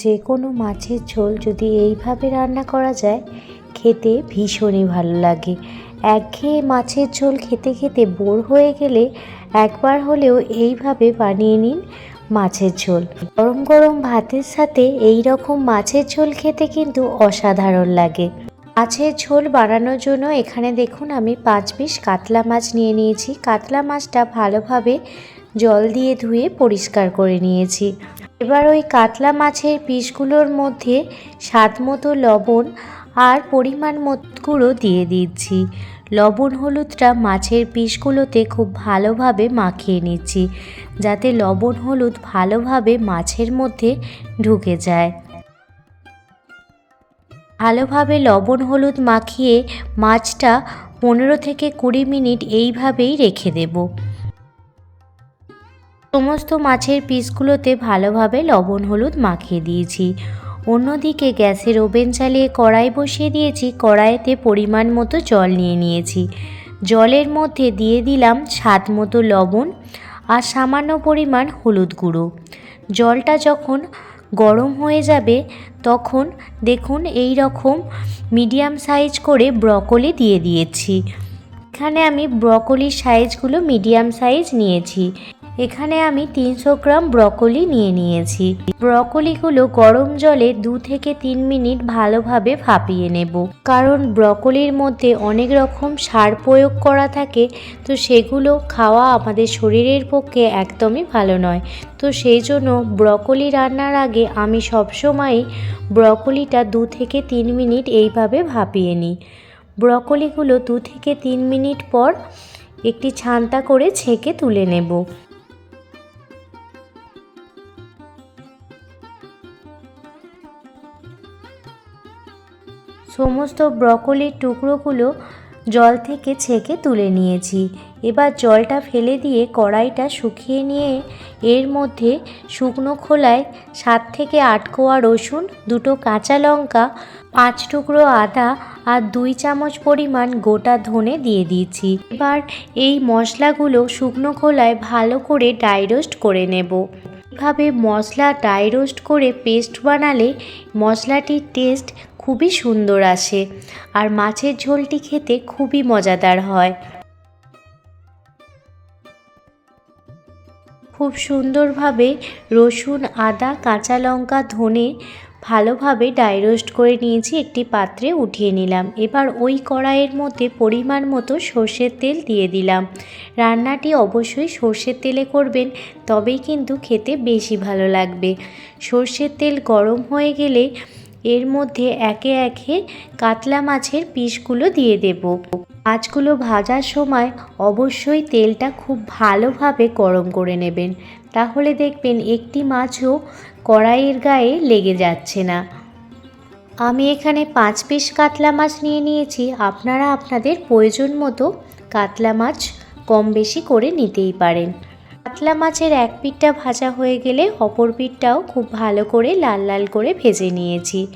যে কোনো মাছের ঝোল যদি এইভাবে রান্না করা যায়, খেতে ভীষণই ভালো লাগে। একঘেয়ে মাছের ঝোল খেতে খেতে বোর হয়ে গেলে একবার হলেও এইভাবে বানিয়ে নিন মাছের ঝোল। গরম গরম ভাতের সাথে এই রকম মাছের ঝোল খেতে কিন্তু অসাধারণ লাগে। মাছের ঝোল বানানোর জন্য এখানে দেখুন আমি পাঁচ পিস কাতলা মাছ নিয়ে নিয়েছি। কাতলা মাছটা ভালোভাবে জল দিয়ে ধুয়ে পরিষ্কার করে নিয়েছি। এবার ওই কাতলা মাছের পিসগুলোর মধ্যে স্বাদ মতো লবণ আর পরিমাণ মতো গুঁড়ো দিয়ে দিচ্ছি। লবণ হলুদটা মাছের পিসগুলোতে খুব ভালোভাবে মাখিয়ে নিচ্ছি, যাতে লবণ হলুদ ভালোভাবে মাছের মধ্যে ঢুকে যায়। ভালোভাবে লবণ হলুদ মাখিয়ে মাছটা পনেরো থেকে কুড়ি মিনিট এইভাবেই রেখে দেব। সমস্ত মাছের পিসগুলোতে ভালোভাবে লবণ হলুদ মাখিয়ে দিয়েছি। অন্যদিকে গ্যাসের ওভেন চালিয়ে কড়াই বসিয়ে দিয়েছি, কড়াইতে পরিমাণ মতো জল নিয়ে নিয়েছি। জলের মধ্যে দিয়ে দিলাম স্বাদ মতো লবণ আর সামান্য পরিমাণ হলুদ গুঁড়ো। জলটা যখন গরম হয়ে যাবে, তখন দেখুন এই রকম মিডিয়াম সাইজ করে ব্রকলি দিয়ে দিয়েছি। এখানে আমি ব্রকলির সাইজগুলো মিডিয়াম সাইজ নিয়েছি। এখানে আমি তিনশো গ্রাম ব্রকলি নিয়ে নিয়েছি। ব্রকলিগুলো গরম জলে দু থেকে তিন মিনিট ভালোভাবে ভাপিয়ে নেব। কারণ ব্রকলির মধ্যে অনেক রকম সার প্রয়োগ করা থাকে, তো সেগুলো খাওয়া আমাদের শরীরের পক্ষে একদমই ভালো নয়। তো সেই জন্য ব্রকলি রান্নার আগে আমি সবসময়ই ব্রকলিটা দু থেকে তিন মিনিট এইভাবে ভাপিয়ে নিই। ব্রকলিগুলো দু থেকে তিন মিনিট পর একটি ছান্তা করে ছেঁকে তুলে নেব। সমস্ত ব্রকলির টুকরোগুলো জল থেকে ছেঁকে তুলে নিয়েছি। এবার জলটা ফেলে দিয়ে কড়াইটা শুকিয়ে নিয়ে এর মধ্যে শুকনো খোলায় সাত থেকে আট কোয়া রসুন, দুটো কাঁচা লঙ্কা, পাঁচ টুকরো আদা আর দুই চামচ পরিমাণ গোটা ধনে দিয়ে দিয়েছি। এবার এই মশলাগুলো শুকনো খোলায় ভালো করে ড্রাই রোস্ট করে নেব। এভাবে মশলা ড্রাই রোস্ট করে পেস্ট বানালে মশলাটির টেস্ট খুবই সুন্দর আসে। আর মাছের ঝোলটি খেতে খুবই মজাদার হয়। খুব সুন্দরভাবে রসুন, আদা, কাঁচা লঙ্কা, ধনে ভালোভাবে ড্রাই রোস্ট করে নিয়েছি, একটি পাত্রে উঠিয়ে নিলাম। এবার ওই কড়াইয়ের মধ্যে পরিমাণ মতো সর্ষের তেল দিয়ে দিলাম। রান্নাটি অবশ্যই সর্ষের তেলে করবেন, তবেই কিন্তু খেতে বেশি ভালো লাগবে। সর্ষের তেল গরম হয়ে গেলে এর মধ্যে একে একে কাতলা মাছের পিসগুলো দিয়ে দেব। মাছগুলো ভাজার সময় অবশ্যই তেলটা খুব ভালোভাবে গরম করে নেবেন। তাহলে দেখবেন একটি মাছও কড়াইয়ের গায়ে লেগে যাচ্ছে না। আমি এখানে পাঁচ পিস কাতলা মাছ নিয়ে নিয়েছি। আপনারা আপনাদের প্রয়োজন মতো কাতলা মাছ কম বেশি করে নিতেই পারেন। কাতলা মাছের এক পিঠটা ভাজা হয়ে গেলে অপর পিঠটাও খুব ভালো করে লাল লাল করে ভেজে নিয়েছি।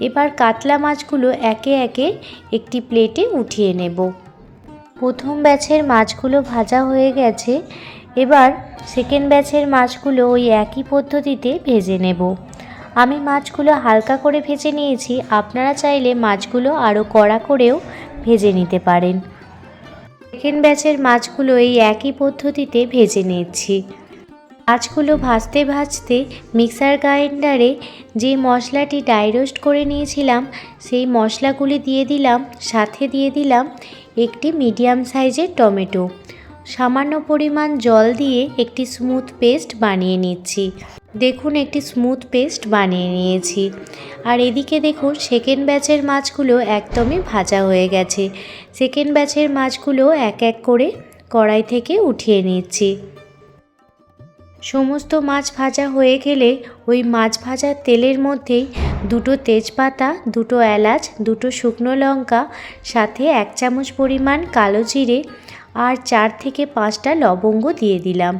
এবার কাতলা মাছগুলো একে একে একটি প্লেটে উঠিয়ে নেব। প্রথম ব্যাচের মাছগুলো ভাজা হয়ে গেছে। এবার সেকেন্ড ব্যাচের মাছগুলো ওই একই পদ্ধতিতে ভেজে নেব। আমি মাছগুলো হালকা করে ভেজে নিয়েছি। আপনারা চাইলে মাছগুলো আরও কড়া করেও ভেজে নিতে পারেন। সেকেন্ড ব্যাচের মাছগুলো এই একই পদ্ধতিতে ভেজে নিচ্ছি। মাছগুলো ভাজতে ভাজতে মিক্সার গ্রাইন্ডারে যে মশলাটি ডাই রোস্ট করে নিয়েছিলাম, সেই মশলাগুলি দিয়ে দিলাম, সাথে দিয়ে দিলাম একটি মিডিয়াম সাইজের টমেটো। সামান্য পরিমাণ জল দিয়ে একটি স্মুথ পেস্ট বানিয়ে নিচ্ছি। দেখুন একটি স্মুথ পেস্ট বানিয়ে নিয়েছি। আর এদিকে দেখুন সেকেন্ড ব্যাচের মাছগুলো একদমই ভাজা হয়ে গেছে। সেকেন্ড ব্যাচের মাছগুলো এক এক করে কড়াই থেকে উঠিয়ে নিচ্ছি। সমস্ত মাছ ভাজা হয়ে গেলে ওই মাছ ভাজার তেলের মধ্যেই দুটো তেজপাতা, দুটো এলাচ, দুটো শুকনো লঙ্কা, সাথে এক চামচ পরিমাণ কালো জিরে আর চার থেকে পাঁচটা লবঙ্গ দিয়ে দিলাম।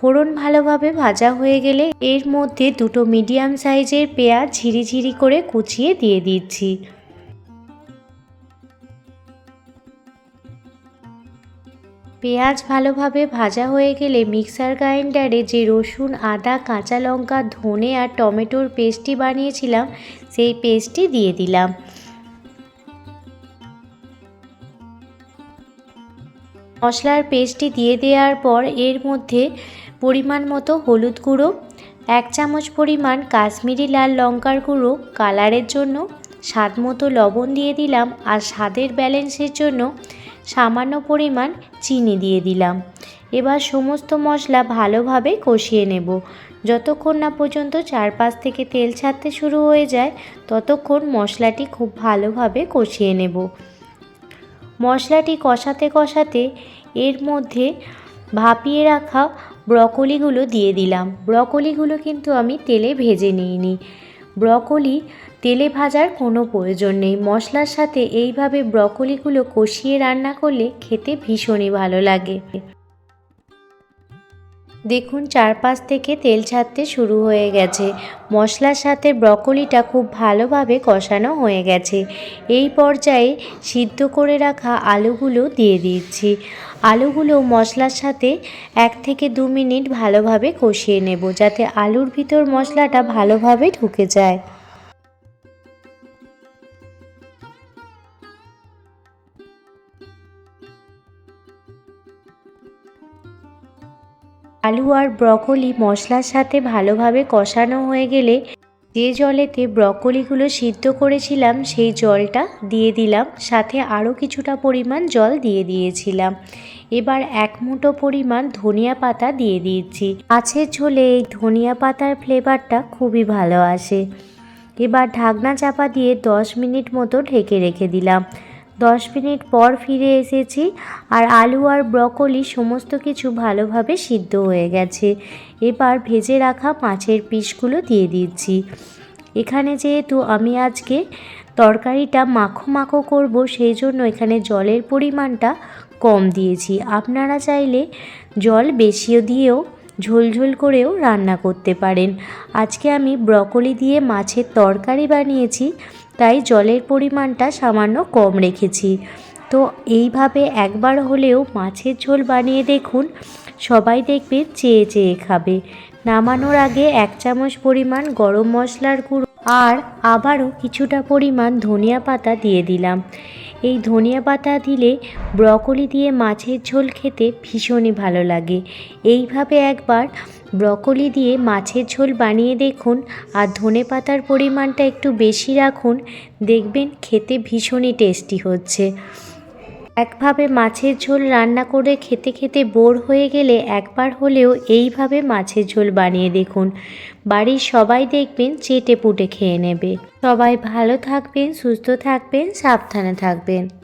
ফোড়ন ভালোভাবে ভাজা হয়ে গেলে এর মধ্যে দুটো মিডিয়াম সাইজের পেঁয়াজ ঝিরিঝিরি করে কুচিয়ে দিয়ে দিচ্ছি। পেঁয়াজ ভালোভাবে ভাজা হয়ে গেলে মিক্সার গ্রাইন্ডারে যে রসুন, আদা, কাঁচা লঙ্কা, ধনে আর টমেটোর পেস্টটি বানিয়েছিলাম, সেই পেস্টটি দিয়ে দিলাম। মশলার পেস্টটি দিয়ে দেওয়ার পর এর মধ্যে পরিমাণ মতো হলুদ গুঁড়ো, এক চামচ পরিমাণ কাশ্মীরি লাল লঙ্কার গুঁড়ো কালারের জন্য, স্বাদ মতো লবণ দিয়ে দিলাম আর স্বাদের ব্যালেন্সের জন্য সামান্য পরিমাণ চিনি দিয়ে দিলাম। এবার সমস্ত মশলা ভালোভাবে কষিয়ে নেব। যতক্ষণ না পর্যন্ত চারপাশ থেকে তেল ছাড়তে শুরু হয়ে যায়, ততক্ষণ মশলাটি খুব ভালোভাবে কষিয়ে নেব। মশলাটি কষাতে কষাতে এর মধ্যে ভাপিয়ে রাখা ব্রকলিগুলো দিয়ে দিলাম। ব্রকলিগুলো কিন্তু আমি তেলে ভেজে নিইনি। ব্রকলি তেলে ভাজার কোনো প্রয়োজন নেই। মশলার সাথে এইভাবে ব্রকলিগুলো কষিয়ে রান্না করলে খেতে ভীষণই ভালো লাগে। দেখুন চারপাশ থেকে তেল ছাড়তে শুরু হয়ে গেছে। মশলার সাথে ব্রকলিটা খুব ভালোভাবে কষানো হয়ে গেছে। এই পর্যায়ে সিদ্ধ করে রাখা আলুগুলো দিয়ে দিচ্ছি। আলুগুলো মশলার সাথে এক থেকে দু মিনিট ভালোভাবে কষিয়ে নেব যাতে আলুর ভিতর মশলাটা ভালোভাবে ঢুকে যায়। আলু আর ব্রকলি মশলার সাথে ভালোভাবে কষানো হয়ে গেলে যে জলেতে ব্রকলিগুলো সিদ্ধ করেছিলাম, সেই জলটা দিয়ে দিলাম। সাথে আরও কিছুটা পরিমাণ জল দিয়ে দিয়েছিলাম। এবার এক মুঠো পরিমাণ ধনিয়া পাতা দিয়ে দিয়েছি মাছের ঝোলে এই ধনিয়া পাতার ফ্লেভারটা খুবই ভালো আসে। এবার ঢাকনা চাপা দিয়ে দশ মিনিট মতো ঢেকে রেখে দিলাম। দশ মিনিট পর ফিরে এসেছি আর আলু আর ব্রকলি সমস্ত কিছু ভালোভাবে সিদ্ধ হয়ে গেছে। এবার ভেজে রাখা মাছের পিসগুলো দিয়ে দিচ্ছি। এখানে যেহেতু আমি আজকে তরকারিটা মাখো মাখো করব, সেই জন্য এখানে জলের পরিমাণটা কম দিয়েছি। আপনারা চাইলে জল বেশিও দিয়েও ঝোলঝোল করেও রান্না করতে পারেন। আজকে আমি ব্রকলি দিয়ে মাছের তরকারি বানিয়েছি। তাই জলের পরিমাণটা সামান্য কম রেখেছি। তো এইভাবে একবার হলেও মাছের ঝোল বানিয়ে দেখুন, সবাই দেখবে চেয়ে চেয়ে খাবে। নামানোর আগে এক চামচ পরিমাণ গরম মশলার গুঁড়ো আর আবারও কিছুটা পরিমাণ ধনিয়া পাতা দিয়ে দিলাম। এই ধনিয়া পাতা দিলে ব্রকলি দিয়ে মাছের ঝোল খেতে ভীষণই ভালো লাগে। এইভাবে একবার ব্রকলি দিয়ে মাছের ঝোল বানিয়ে দেখুন আর ধনে পাতার পরিমাণটা একটু বেশি রাখুন। দেখবেন খেতে ভীষণই টেস্টি হচ্ছে। একভাবে মাছের ঝোল রান্না করে খেতে খেতে বোর হয়ে গেলে একবার হলেও এইভাবে মাছের ঝোল বানিয়ে দেখুন। বাড়ির সবাই দেখবেন চেটে পুটে খেয়ে নেবে। সবাই ভালো থাকবেন, সুস্থ থাকবেন, সাবধানে থাকবেন।